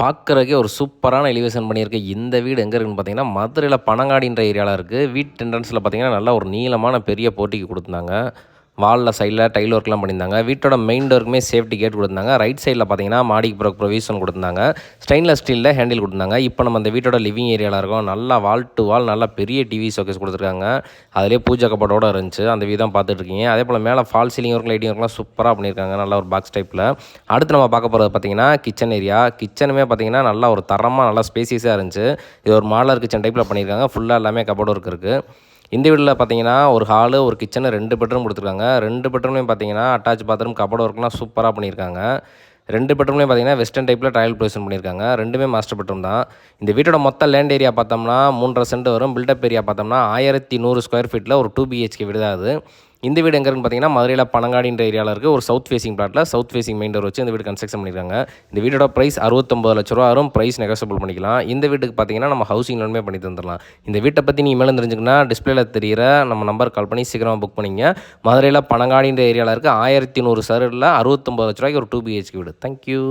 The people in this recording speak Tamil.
பார்க்குறதுக்கே ஒரு சூப்பரான எலிவேஷன் பண்ணியிருக்கு. இந்த வீடு எங்கே இருக்குன்னு பார்த்தீங்கன்னா மதுரையில் பனங்காடின்ற ஏரியாவில் இருக்குது வீட் என்ட்ரன்ஸில் பார்த்தீங்கன்னா நல்லா ஒரு நீளமான பெரிய போட்டிக்கு கொடுத்துருந்தாங்க. வாலில் சைடில் டைல் ஒர்க்லாம் பண்ணியிருந்தாங்க. வீட்டோட மெயின் டோருக்குமே சேஃப்டி கேட் கொடுத்துருந்தாங்க. ரைட் சைடில் பார்த்தீங்கன்னா மாடிக்கு ப்ரோக் ப்ரொவிஷன் கொடுத்தாங்க ஸ்டெயின்லெஸ் ஸ்டீலில் ஹேண்டில் கொடுத்தாங்க இப்போ நம்ம அந்த வீட்டோட லிவிங் ஏரியாவில் இருக்கோம். நல்லா வால் டு வால் நல்லா பெரிய டிவி ஷோகேஸ் கொடுத்துருக்காங்க. அதிலே பூஜை கப்படோட இருந்துச்சு. அந்த வீடு தான் அதே போல் மேலே ஃபால் சீலிங் ஒர்க் லைட்டிங் ஒர்க்லாம் சூப்பராக பண்ணியிருக்காங்க. நல்லா ஒரு பாக்ஸ் டைப்பில் அடுத்து நம்ம பார்க்க போகிறது பார்த்தீங்கன்னா கிச்சன் ஏரியா கிச்சனுமே பார்த்தீங்கன்னா நல்லா ஒரு தரமாக நல்லா ஸ்பேசியஸாக இருந்துச்சு. இது ஒரு மாலர் கிச்சன் டைப்பில் பண்ணியிருக்காங்க. ஃபுல்லாக எல்லாமே கபோர்டு ஒர்க் இருக்குது இந்த வீட்டில் பார்த்தீங்கன்னா ஒரு ஹாலு ஒரு கிச்சனு ரெண்டு பெட்ரூம் கொடுத்துருக்காங்க. ரெண்டு பெட்ரூம்லையும் பார்த்தீங்கன்னா அட்டாச் பாத்ரூம் கபோர்டு ஒர்க்லாம் சூப்பராக பண்ணியிருக்காங்க ரெண்டு பெட்ரூம்லையும் பார்த்தீங்கன்னா வெஸ்டர்ன் டைப்பில் ட்ரையல் ப்ரொவிஷன் பண்ணியிருக்காங்க ரெண்டுமே மாஸ்டர் பெட்ரூம் தான். இந்த வீட்டோட மொத்த லேண்ட் ஏரியா பார்த்தோம்னா மூன்றரை சென்ட் வரும். பில்டப் ஏரியா பார்த்தோம்னா ஆயிரத்தி நூறு ஸ்கொயர் ஃபீட்டில் ஒரு டூ பிஹெச்கே வீடு தான் அது. இந்த வீடு எங்கே இருக்குன்னு பார்த்தீங்கன்னா மதுரையில் பனங்காடின்ற ஏரியாவில் இருக்குது ஒரு சவுத் ஃபேசிங் பிளாட்டில் சவுத் ஃபேசிங் மெயின் டோர் வச்சு இந்த வீடு கன்ஸ்ட்ரக்ஷன் பண்ணியிருக்காங்க இந்த வீடோட ப்ரைஸ் அறுபத்தொம்பது லட்ச ரூபா வரும். ப்ரைஸ் நெகோசியபிள் பண்ணிக்கலாம். இந்த வீட்டுக்கு பார்த்தீங்கன்னா நம்ம ஹவுசிங் லோனுமே பண்ணி தந்துடலாம். இந்த வீட்டை பற்றி நீங்கள் மேலே தெரிஞ்சுக்கன்னா டிஸ்பிளேல தெரியிற நம்ம நம்பர் கால் பண்ணி சீக்கிரமாக புக் பண்ணிங்க. மதுரையில் பனங்காடின்ற ஏரியாவில் இருக்குது ஆயிரத்தி நூறு சரில் அறுபத்தொம்பது லட்ச ரூபாய்க்கு ஒரு டூ பிஹெச்கே வீடு. தேங்க்யூ